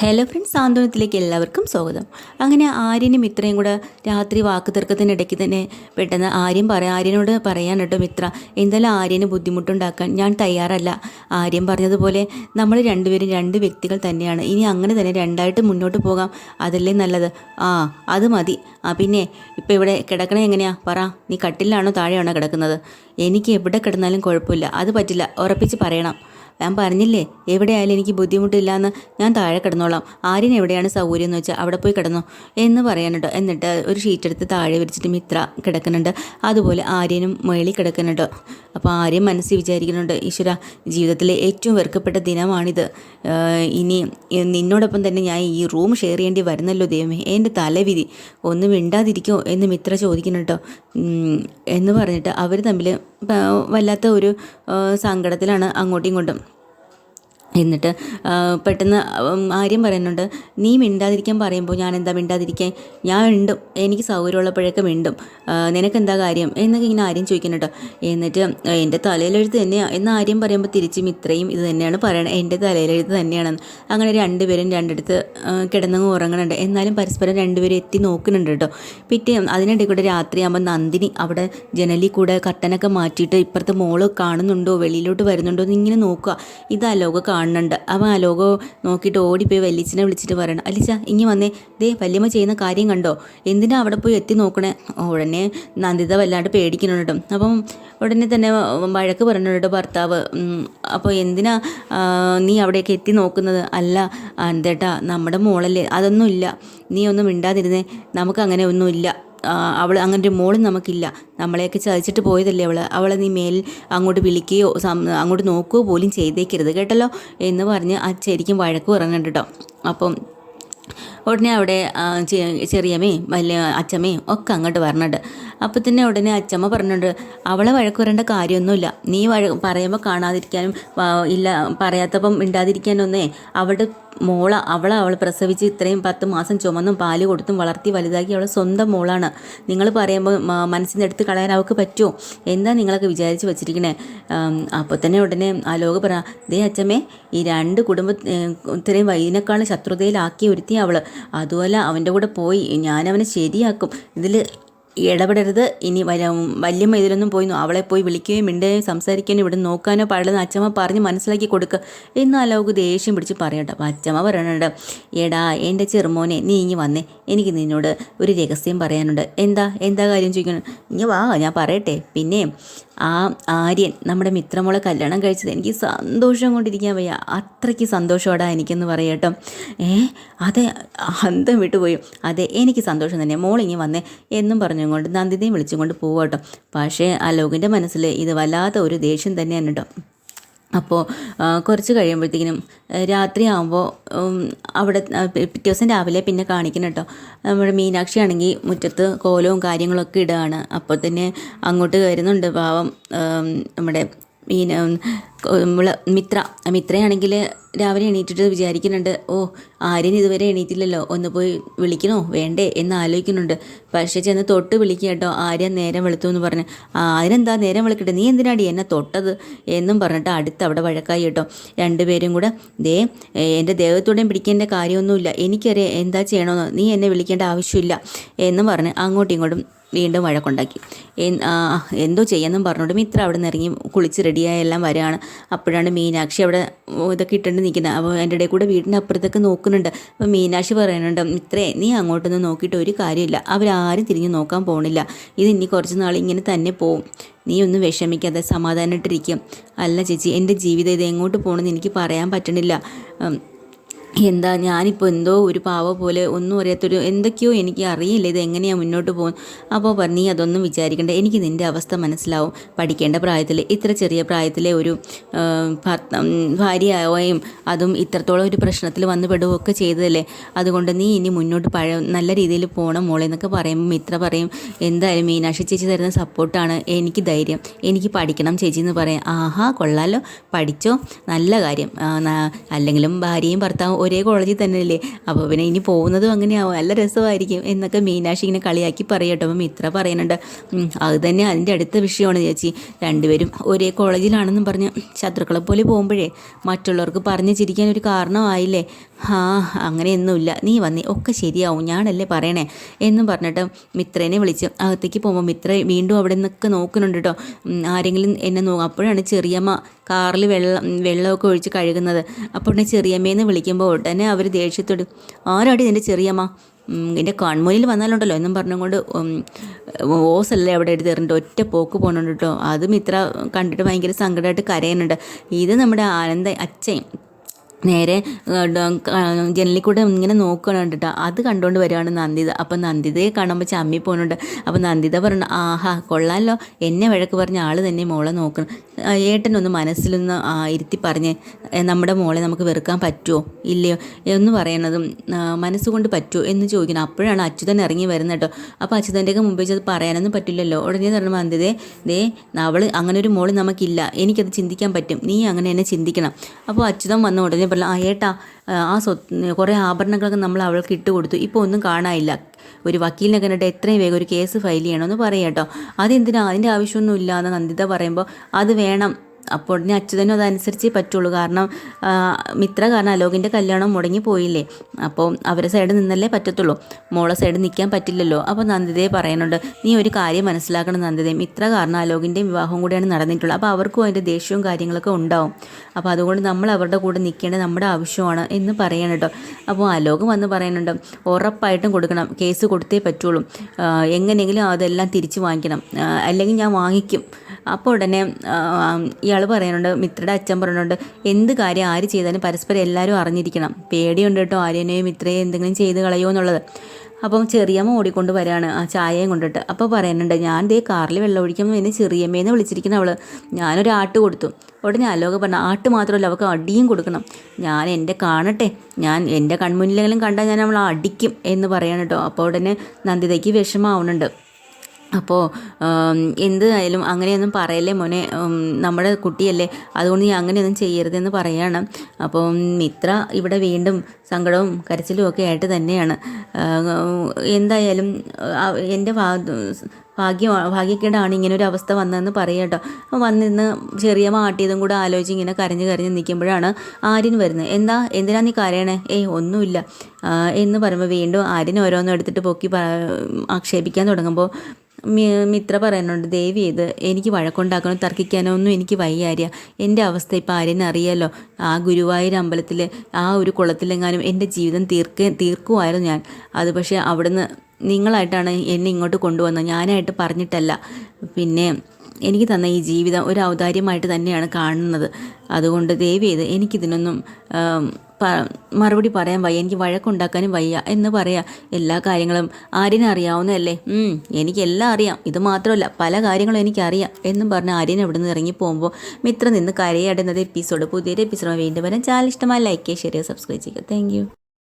Hello friends സാന്ത്വനത്തിലേക്ക് എല്ലാവർക്കും സ്വാഗതം. അങ്ങനെ ആര്യനും ഇത്രയും കൂടെ രാത്രി വാക്ക് തർക്കത്തിനിടയ്ക്ക് തന്നെ പെട്ടെന്ന് ആര്യൻ പറയാം ആര്യനോട് പറയാൻ കേട്ടോ മിത്ര. എന്തായാലും ആര്യന് ബുദ്ധിമുട്ടുണ്ടാക്കാൻ ഞാൻ തയ്യാറല്ല. ആര്യൻ പറഞ്ഞതുപോലെ നമ്മൾ രണ്ടുപേരും രണ്ട് വ്യക്തികൾ തന്നെയാണ്. ഇനി അങ്ങനെ തന്നെ രണ്ടായിട്ട് മുന്നോട്ട് പോകാം. അതല്ലേ നല്ലത്? ആ അത് മതി. ആ പിന്നെ ഇപ്പോൾ ഇവിടെ കിടക്കണേ എങ്ങനെയാ? പറ. നീ കട്ടിലാണോ താഴെയാണോ കിടക്കുന്നത്? എനിക്ക് എവിടെ കിടന്നാലും കുഴപ്പമില്ല. അത് പറ്റില്ല. ഉറപ്പിച്ച് പറയണം. ഞാൻ പറഞ്ഞില്ലേ എവിടെയായാലും എനിക്ക് ബുദ്ധിമുട്ടില്ലാന്ന് ഞാൻ താഴെ കിടന്നോളാം. ആര്യൻ എവിടെയാണ് സൗകര്യം എന്ന് വെച്ചാൽ അവിടെ പോയി കിടന്നു. എന്ന് പറയാനുണ്ടോ. എന്നിട്ട് ഒരു ഷീറ്റ് എടുത്ത് താഴെ വിരിച്ചിട്ട് മിത്ര കിടക്കുന്നുണ്ട്. അതുപോലെ ആര്യനും മേളി കിടക്കുന്നുണ്ട്. അപ്പോൾ ആര്യം മനസ്സിൽ വിചാരിക്കുന്നുണ്ട് ഈശ്വര ജീവിതത്തിലെ ഏറ്റവും വെറുക്കപ്പെട്ട ദിനമാണിത്. ഇനി നിന്നോടൊപ്പം തന്നെ ഞാൻ ഈ റൂം ഷെയർ ചെയ്യേണ്ടി വരുന്നല്ലോ ദൈവമേ. എന്റെ തലവിധി. ഒന്ന് മിണ്ടാതിരിക്കോ എന്ന് മിത്ര ചോദിക്കുന്നുണ്ടോ. എന്ന് പറഞ്ഞിട്ട് അവർ തമ്മിൽ വല്ലാത്ത ഒരു സങ്കടത്തിലാണ് അങ്ങോട്ടും ഇങ്ങോട്ടും. എന്നിട്ട് പെട്ടെന്ന് ആര്യം പറയുന്നുണ്ട് നീ മിണ്ടാതിരിക്കാൻ പറയുമ്പോൾ ഞാൻ എന്താ മിണ്ടാതിരിക്കാൻ? ഞാൻ മിണ്ടും എനിക്ക് സൗകര്യമുള്ളപ്പോഴൊക്കെ മിണ്ടും. നിനക്ക് നിനക്കെന്താ കാര്യം? എന്നൊക്കെ ഇങ്ങനെ ആര്യം ചോദിക്കുന്നുണ്ട്. എന്നിട്ട് എന്റെ തലയിലെഴുത്ത് തന്നെയാണ് എന്ന് ആര്യം പറയുമ്പോൾ തിരിച്ചും ഇത്രയും ഇത് തന്നെയാണ് പറയണത് എന്റെ തലയിലെഴുത്ത് തന്നെയാണെന്ന്. അങ്ങനെ രണ്ടുപേരും രണ്ടിടത്ത് ആ, കിടന്നങ്ങ് ഉറങ്ങുന്നുണ്ട് എന്നാലും പരസ്പരം രണ്ടുപേരും എത്തി നോക്കുന്നുണ്ട് കേട്ടോ. പിറ്റേ അതിനിടയിൽ കൂടെ രാത്രിയാകുമ്പോൾ നന്ദിനി അവിടെ ജനലിൽ കൂടെ കട്ടനൊക്കെ മാറ്റിയിട്ട് ഇപ്പുറത്തെ മോൾ കാണുന്നുണ്ടോ വെളിയിലോട്ട് വരുന്നുണ്ടോ എന്ന് ഇങ്ങനെ നോക്കുക. ഇത് അലോക കാണുന്നുണ്ട് അവൻ ആ അലോക നോക്കിയിട്ട് ഓടിപ്പോയി വല്യച്ഛനെ വിളിച്ചിട്ട് പറയണം. അലിച്ച ഇങ്ങി വന്നേ. ദേ വല്യമ്മ ചെയ്യുന്ന കാര്യം കണ്ടോ? എന്തിനാ അവിടെ പോയി എത്തി നോക്കണേ? ഉടനെ നന്ദിത വല്ലാണ്ട് പേടിക്കുന്നുണ്ട് അപ്പം ഉടനെ തന്നെ വഴക്ക് പറഞ്ഞിട്ടുണ്ട് ഭർത്താവ്. അപ്പോൾ എന്തിനാ നീ അവിടേക്ക് എത്തി നോക്കുന്നത്? അല്ല എന്തേട്ടാ നമ്മുടെ മോളല്ലേ. അതൊന്നുമില്ല. നീ ഒന്നും മിണ്ടാതിരുന്നേ. നമുക്ക് അങ്ങനെ ഒന്നുമില്ല. അവൾ അങ്ങനെ ഒരു നമുക്കില്ല. നമ്മളെയൊക്കെ ചതിച്ചിട്ട് പോയതല്ലേ അവൾ അവളെ നീ മേൽ അങ്ങോട്ട് വിളിക്കുകയോ അങ്ങോട്ട് നോക്കുകയോ പോലും ചെയ്തേക്കരുത് കേട്ടല്ലോ? എന്ന് പറഞ്ഞ് ആ ശരിക്കും വഴക്ക് കേട്ടോ. അപ്പം ഉടനെ അവിടെ ചെറിയമേ വലിയ അച്ചമേ ഒക്കെ അങ്ങോട്ട് വരണുണ്ട്. അപ്പോൾ തന്നെ ഉടനെ അച്ചമ്മ പറഞ്ഞിട്ടുണ്ട് അവളെ വഴക്ക് വരേണ്ട കാര്യമൊന്നുമില്ല. നീ വഴ പറയുമ്പോൾ കാണാതിരിക്കാനും ഇല്ല പറയാത്തപ്പം ഇണ്ടാതിരിക്കാനൊന്നേ അവളുടെ മോള അവളെ അവൾ പ്രസവിച്ച് ഇത്രയും പത്ത് മാസം ചുമന്നും പാൽ കൊടുത്തും വളർത്തി വലുതാക്കി അവളെ സ്വന്തം മോളാണ്. നിങ്ങൾ പറയുമ്പോൾ മനസ്സിൽ നിന്ന് കളയാൻ അവൾക്ക് പറ്റുമോ? എന്താ നിങ്ങളൊക്കെ വിചാരിച്ച് വെച്ചിരിക്കണേ? അപ്പോൾ തന്നെ ഉടനെ ആലോക പറ ദേ അച്ഛമ്മേ ഈ രണ്ട് കുടുംബ ഇത്രയും വൈദിനേക്കാളും ശത്രുതയിലാക്കി ഒരുത്തി അവൾ അതുപോലെ അവന്റെ കൂടെ പോയി ഞാനവനെ ശരിയാക്കും. ഇതിൽ ഇടപെടരുത്. ഇനി വല വല്യമ്മ ഇതിലൊന്നും പോയി അവളെ പോയി വിളിക്കുകയും മിണ്ടുകയും സംസാരിക്കാനും ഇവിടെ നോക്കാനോ പാടില്ലെന്ന് അച്ഛമ്മ പറഞ്ഞ് മനസ്സിലാക്കി കൊടുക്കുക എന്നാലോ അലോക് ദേഷ്യം പിടിച്ച് പറയട്ടെ. അപ്പം അച്ഛമ്മ പറയണുണ്ട് എടാ എന്റെ ചെറുമോനെ നീ ഇങ്ങി വന്നേ. എനിക്ക് നിന്നോട് ഒരു രഹസ്യം പറയാനുണ്ട്. എന്താ? എന്താ കാര്യം ചോദിക്കണം ഇങ്ങ് വാ ഞാൻ പറയട്ടെ. പിന്നെ ആ ആര്യൻ നമ്മുടെ മിത്രമോളെ കല്യാണം കഴിച്ചത് എനിക്ക് സന്തോഷം കൊണ്ടിരിക്കാൻ വയ്യ. അത്രയ്ക്ക് സന്തോഷമാടാ എനിക്കെന്ന് പറയട്ടോ ഏ അതെ അന്തം വിട്ടുപോയി. അതെ എനിക്ക് സന്തോഷം തന്നെ. മോളിങ്ങി വന്നേ എന്നും പറഞ്ഞുകൊണ്ട് നന്ദിനെയും വിളിച്ചും കൊണ്ട് കേട്ടോ. പക്ഷേ അലോകിന്റെ മനസ്സിൽ ഇത് വല്ലാത്ത ഒരു ദേഷ്യം തന്നെയാണ് കേട്ടോ. അപ്പോൾ കുറച്ച് കഴിയുമ്പോഴത്തേക്കിനും രാത്രിയാകുമ്പോൾ അവിടെ പിറ്റേ ദിവസം രാവിലെ പിന്നെ കാണിക്കണം കേട്ടോ. നമ്മുടെ മീനാക്ഷി ആണെങ്കിൽ മുറ്റത്ത് കോലവും കാര്യങ്ങളൊക്കെ ഇടുകയാണ്. അപ്പോൾ തന്നെ അങ്ങോട്ട് വരുന്നുണ്ട് പാവം നമ്മുടെ മീന നമ്മളെ മിത്ര മിത്രയാണെങ്കിൽ രാവിലെ എണീറ്റിട്ട് വിചാരിക്കുന്നുണ്ട് ഓ ആര്യൻ ഇതുവരെ എണീറ്റില്ലല്ലോ ഒന്ന് പോയി വിളിക്കണോ? വേണ്ടേ? എന്ന് ആലോചിക്കുന്നുണ്ട്. പക്ഷേ ചെന്ന് തൊട്ട് വിളിക്കുക കേട്ടോ ആര്യൻ നേരം വെളുത്തു എന്ന് പറഞ്ഞ്. ആരെന്താ നേരം വിളിക്കട്ടെ? നീ എന്തിനാടി എന്നെ തൊട്ടത്? എന്നും പറഞ്ഞിട്ട് അടുത്ത് അവിടെ വഴക്കായി കേട്ടോ. രണ്ടുപേരും കൂടെ ദേ എന്റെ ദേഹത്തോടെയും പിടിക്കേണ്ട കാര്യമൊന്നുമില്ല. എനിക്കറിയാം എന്താ ചെയ്യണമെന്ന് നീ എന്നെ വിളിക്കേണ്ട ആവശ്യമില്ല. എന്നും പറഞ്ഞ് അങ്ങോട്ടും ഇങ്ങോട്ടും വീണ്ടും വഴക്കുണ്ടാക്കി. എന്തോ ചെയ്യാന്നും പറഞ്ഞോണ്ട് മിത്ര അവിടെ നിന്ന് ഇറങ്ങി കുളിച്ച് റെഡിയായ എല്ലാം വരികയാണ് അപ്പോഴാണ് മീനാക്ഷി അവിടെ ഇതൊക്കെ ഇട്ടുണ്ട് നിൽക്കുന്നത്. അപ്പോൾ എന്റെ ഇടയിൽ കൂടെ വീടിന്റെ അപ്പുറത്തൊക്കെ നോക്കുന്നുണ്ട്. അപ്പോൾ മീനാക്ഷി പറയുന്നുണ്ട് മിത്രേ നീ അങ്ങോട്ടൊന്നും നോക്കിയിട്ട് ഒരു കാര്യമില്ല. അവരാരും തിരിഞ്ഞു നോക്കാൻ പോകണില്ല ഇത് ഇനി കുറച്ച് നാൾ ഇങ്ങനെ തന്നെ പോവും. നീ ഒന്നും വിഷമിക്കാതെ സമാധാനമായിട്ടിരിക്കും. അല്ല ചേച്ചി എന്റെ ജീവിതം ഇത് എങ്ങോട്ട് പോകണമെന്ന് എനിക്ക് പറയാൻ പറ്റണില്ല. എന്താ ഞാനിപ്പോൾ എന്തോ ഒരു പാവ പോലെ ഒന്നും അറിയാത്തൊരു എന്തൊക്കെയോ എനിക്ക് അറിയില്ല. ഇത് എങ്ങനെയാണ് മുന്നോട്ട് പോകുന്നത് അപ്പോൾ പറഞ്ഞു നീ അതൊന്നും വിചാരിക്കണ്ട. എനിക്ക് നിന്റെ അവസ്ഥ മനസ്സിലാവും. പഠിക്കേണ്ട പ്രായത്തിൽ ഇത്ര ചെറിയ പ്രായത്തിലെ ഒരു ഭാര്യയാവുകയും അതും ഇത്രത്തോളം ഒരു പ്രശ്നത്തിൽ വന്ന് പെടുകയൊക്കെ ചെയ്തതല്ലേ? അതുകൊണ്ട് നീ ഇനി മുന്നോട്ട് പഴ നല്ല രീതിയിൽ പോകണം മോളെ എന്നൊക്കെ പറയുമ്പോൾ മിത്ര പറയും. എന്തായാലും മീനാക്ഷി ചേച്ചി തരുന്ന സപ്പോർട്ടാണ് എനിക്ക് ധൈര്യം. എനിക്ക് പഠിക്കണം ചേച്ചി എന്ന് പറയാം. ആഹാ കൊള്ളാലോ. പഠിച്ചോ. നല്ല കാര്യം. അല്ലെങ്കിലും ഭാര്യയും ഭർത്താവും ഒരേ കോളേജിൽ തന്നെ അല്ലേ അപ്പോൾ പിന്നെ ഇനി പോകുന്നതും അങ്ങനെയാവും. നല്ല രസമായിരിക്കും എന്നൊക്കെ മീനാക്ഷി ഇങ്ങനെ കളിയാക്കി പറയട്ടോ അപ്പം ഇത്ര പറയുന്നുണ്ട് "ഉം, അത് തന്നെ അതിന്റെ അടുത്ത വിഷയമാണ് ചേച്ചി. രണ്ടുപേരും ഒരേ കോളേജിലാണെന്നും പറഞ്ഞ് ശത്രുക്കളെ പോലെ പോകുമ്പോഴേ മറ്റുള്ളവർക്ക് പറഞ്ഞു ചിരിക്കാൻ ഒരു കാരണമായില്ലേ ആ അങ്ങനെയൊന്നുമില്ല. നീ വന്നി ഒക്കെ ശരിയാവും. ഞാനല്ലേ പറയണേ? എന്നും പറഞ്ഞിട്ട് മിത്രേനെ വിളിച്ച് അകത്തേക്ക് പോകുമ്പോൾ മിത്ര വീണ്ടും അവിടെ നിന്നൊക്കെ നോക്കുന്നുണ്ട് കേട്ടോ. ആരെങ്കിലും എന്നെ നോ അപ്പോഴാണ് ചെറിയമ്മ കാറിൽ വെള്ളം വെള്ളമൊക്കെ ഒഴിച്ച് കഴുകുന്നത്. അപ്പോൾ ഉടനെ ചെറിയമ്മയെന്ന് വിളിക്കുമ്പോൾ ഉടനെ അവർ ദേഷ്യത്തോട്. ആരാടി നിന്റെ ചെറിയമ്മ? എന്റെ കൺമുന്നിൽ വന്നാലുണ്ടല്ലോ എന്നും പറഞ്ഞുകൊണ്ട് ഓസല്ലേ അവിടെ എടുത്ത് തരുന്നുണ്ട് ഒറ്റ പോക്ക് പോകുന്നുണ്ട് കേട്ടോ. അതും ഇത്ര കണ്ടിട്ട് ഭയങ്കര സങ്കടമായിട്ട് കരയുന്നുണ്ട്. ഇത് നമ്മുടെ ആനന്ദ അച്ഛൻ നേരെ ജനലിൽ കൂടെ ഇങ്ങനെ നോക്കുകയാണ് കണ്ടിട്ട്. അത് കണ്ടുകൊണ്ട് വരികയാണ് നന്ദിത. അപ്പം നന്ദിതയെ കാണുമ്പോൾ ചമ്മി പോകുന്നുണ്ട് അപ്പം നന്ദിത പറഞ്ഞു ആഹാ കൊള്ളാമല്ലോ എന്നെ വഴക്ക് പറഞ്ഞ ആൾ തന്നെ മോളെ നോക്കണം. ഏട്ടനൊന്ന് മനസ്സിലൊന്ന് ഇരുത്തി പറഞ്ഞ് നമ്മുടെ മോളെ നമുക്ക് വെറുക്കാൻ പറ്റുമോ ഇല്ലയോ? എന്ന് പറയണതും മനസ്സുകൊണ്ട് പറ്റുമോ എന്ന് ചോദിക്കണം. അപ്പോഴാണ് അച്യുതൻ ഇറങ്ങി വരുന്നത് കേട്ടോ. അപ്പോൾ അച്യുതന്റെയൊക്കെ മുമ്പ് വെച്ചത് പറയാനൊന്നും പറ്റില്ലല്ലോ. ഉടനെ പറഞ്ഞു നന്ദിതേ ദേ അവൾ അങ്ങനെ ഒരു മോൾ നമുക്കില്ല. എനിക്കത് ചിന്തിക്കാൻ പറ്റും. നീ അങ്ങനെ എന്നെ ചിന്തിക്കണം. അപ്പോൾ അച്യുതൻ വന്ന ഉടനെ പറഞ്ഞു ആ ഏട്ടാ ആ സ്വത്ത് കുറേ ആഭരണങ്ങളൊക്കെ നമ്മൾ അവൾക്ക് ഇട്ട് കൊടുത്തു. ഇപ്പോൾ ഒന്നും കാണാനില്ല. ഒരു വക്കീലിനെ കണ്ടിട്ട് എത്രയും വേഗം ഒരു കേസ് ഫയൽ ചെയ്യണമെന്ന് പറയാം കേട്ടോ. അതെന്തിനാ? അതിന്റെ ആവശ്യമൊന്നുമില്ല എന്ന് നന്ദിത പറയുമ്പോൾ അത് വേണം. അപ്പോൾ ഉടനെ അച്യുതനും അതനുസരിച്ചേ പറ്റുള്ളൂ. കാരണം മിത്ര കാരണം അലോകിന്റെ കല്യാണം മുടങ്ങി പോയില്ലേ? അപ്പോൾ അവരെ സൈഡ് നിന്നല്ലേ പറ്റത്തുള്ളൂ. മോളെ സൈഡ് നിൽക്കാൻ പറ്റില്ലല്ലോ. അപ്പോൾ നന്ദിതയെ പറയുന്നുണ്ട് നീ ഒരു കാര്യം മനസ്സിലാക്കണം നന്ദിതയെ മിത്ര കാരണം അലോകിന്റെ വിവാഹം കൂടിയാണ് നടന്നിട്ടുള്ളത്. അപ്പോൾ അവർക്കും അതിന്റെ ദേഷ്യവും കാര്യങ്ങളൊക്കെ ഉണ്ടാവും. അപ്പോൾ അതുകൊണ്ട് നമ്മൾ അവരുടെ കൂടെ നിൽക്കേണ്ടത് നമ്മുടെ ആവശ്യമാണ് എന്ന് പറയണം കേട്ടോ. അപ്പോൾ അലോകം വന്ന് പറയുന്നുണ്ട് ഉറപ്പായിട്ടും കൊടുക്കണം. കേസ് കൊടുത്തേ പറ്റുള്ളൂ. എങ്ങനെയെങ്കിലും അതെല്ലാം തിരിച്ച് വാങ്ങിക്കണം. അല്ലെങ്കിൽ ഞാൻ വാങ്ങിക്കും. അപ്പോൾ ഉടനെ ഇയാൾ പറയുന്നുണ്ട് മിത്രയുടെ അച്ഛൻ പറയുന്നുണ്ട് എന്ത് കാര്യം ആര് ചെയ്താലും പരസ്പരം എല്ലാവരും അറിഞ്ഞിരിക്കണം. പേടിയുണ്ട് കേട്ടോ ആര്യനെയും മിത്രയെ എന്തെങ്കിലും ചെയ്ത് കളയോ എന്നുള്ളത്. അപ്പം ചെറിയമ്മ ഓടിക്കൊണ്ട് വരാണ് ആ ചായയും കൊണ്ടിട്ട്. അപ്പോൾ പറയുന്നുണ്ട് ഞാൻ ദേ കാറിൽ വെള്ളം ഒഴിക്കുമ്പോൾ എന്നെ ചെറിയമ്മേന്ന് വിളിച്ചിരിക്കുന്ന അവൾ ഞാനൊരു ആട്ട് കൊടുത്തു. ഉടനെ അലോക പറഞ്ഞു ആട്ട് മാത്രമല്ല അവൾക്ക് അടിയും കൊടുക്കണം. ഞാൻ എന്റെ കാണട്ടെ. ഞാൻ എന്റെ കൺമുന്നിലെങ്കിലും കണ്ടാൽ ഞാൻ അവളെ അടിക്കും എന്ന് പറയാണ് കേട്ടോ. അപ്പോൾ ഉടനെ നന്ദിതയ്ക്ക് വിഷമാവുന്നുണ്ട് അപ്പോൾ എന്തായാലും അങ്ങനെയൊന്നും പറയല്ലേ മോനെ? നമ്മുടെ കുട്ടിയല്ലേ. അതുകൊണ്ട് നീ അങ്ങനെയൊന്നും ചെയ്യരുതെന്ന് പറയണം. അപ്പോൾ മിത്ര ഇവിടെ വീണ്ടും സങ്കടവും കരച്ചിലും ഒക്കെ ആയിട്ട് തന്നെയാണ്. എന്തായാലും എന്റെ ഭാ ഭാഗ്യം ഭാഗ്യക്കേടാണ് ഇങ്ങനെ ഒരു അവസ്ഥ വന്നതെന്ന് പറയട്ടോ വന്നിന്ന് ചെറിയ മാട്ടിയതും കൂടെ ആലോചിച്ച് ഇങ്ങനെ കരഞ്ഞ് കരഞ്ഞ് നിൽക്കുമ്പോഴാണ് ആര്യൻ വരുന്നത്. എന്താ? എന്തിനാ നീ കരയണേ? ഏയ് ഒന്നുമില്ല. എന്ന് പറയുമ്പോൾ വീണ്ടും ആര്യൻ ഓരോന്നും എടുത്തിട്ട് പൊക്കി ആക്ഷേപിക്കാൻ തുടങ്ങുമ്പോൾ മിത്ര പറയുന്നുണ്ട് ദേവി ഇത് എനിക്ക് വഴക്കുണ്ടാക്കാനോ തർക്കിക്കാനോ ഒന്നും എനിക്ക് വയ്യാര്യ. എന്റെ അവസ്ഥ ഇപ്പം ആരെയും അറിയാലോ? ആ ഗുരുവായൂർ അമ്പലത്തിൽ ആ ഒരു കുളത്തിലെങ്ങാനും എന്റെ ജീവിതം തീർക്ക തീർക്കുമായിരുന്നു ഞാൻ. അത് പക്ഷേ അവിടുന്ന് നിങ്ങളായിട്ടാണ് എന്നെ ഇങ്ങോട്ട് കൊണ്ടുവന്നത്. ഞാനായിട്ട് പറഞ്ഞിട്ടല്ല. പിന്നെ എനിക്ക് തന്ന ഈ ജീവിതം ഒരു ഔദാര്യമായിട്ട് തന്നെയാണ് കാണുന്നത്. അതുകൊണ്ട് ദേവി ഇത് എനിക്കിതിനൊന്നും മറുപടി പറയാൻ വയ്യ. എനിക്ക് വഴക്കുണ്ടാക്കാനും വയ്യ എന്ന് പറയാ. എല്ലാ കാര്യങ്ങളും ആര്യനെ അറിയാവുന്നതല്ലേ. എനിക്കെല്ലാം അറിയാം. ഇത് മാത്രമല്ല പല കാര്യങ്ങളും എനിക്കറിയാം എന്നും പറഞ്ഞ് ആര്യൻ അവിടെ നിന്ന് ഇറങ്ങി പോകുമ്പോൾ മിത്ര നിന്ന് കരയാടുന്നത് എപ്പിസോഡ് പുതിയൊരു എപ്പിസോഡ് വീണ്ടും വരാൻ ചാനൽ ഇഷ്ടമായി ലൈക്ക് ചെയ്യുക ഷെയർ സബ്സ്ക്രൈബ് ചെയ്യുക. താങ്ക്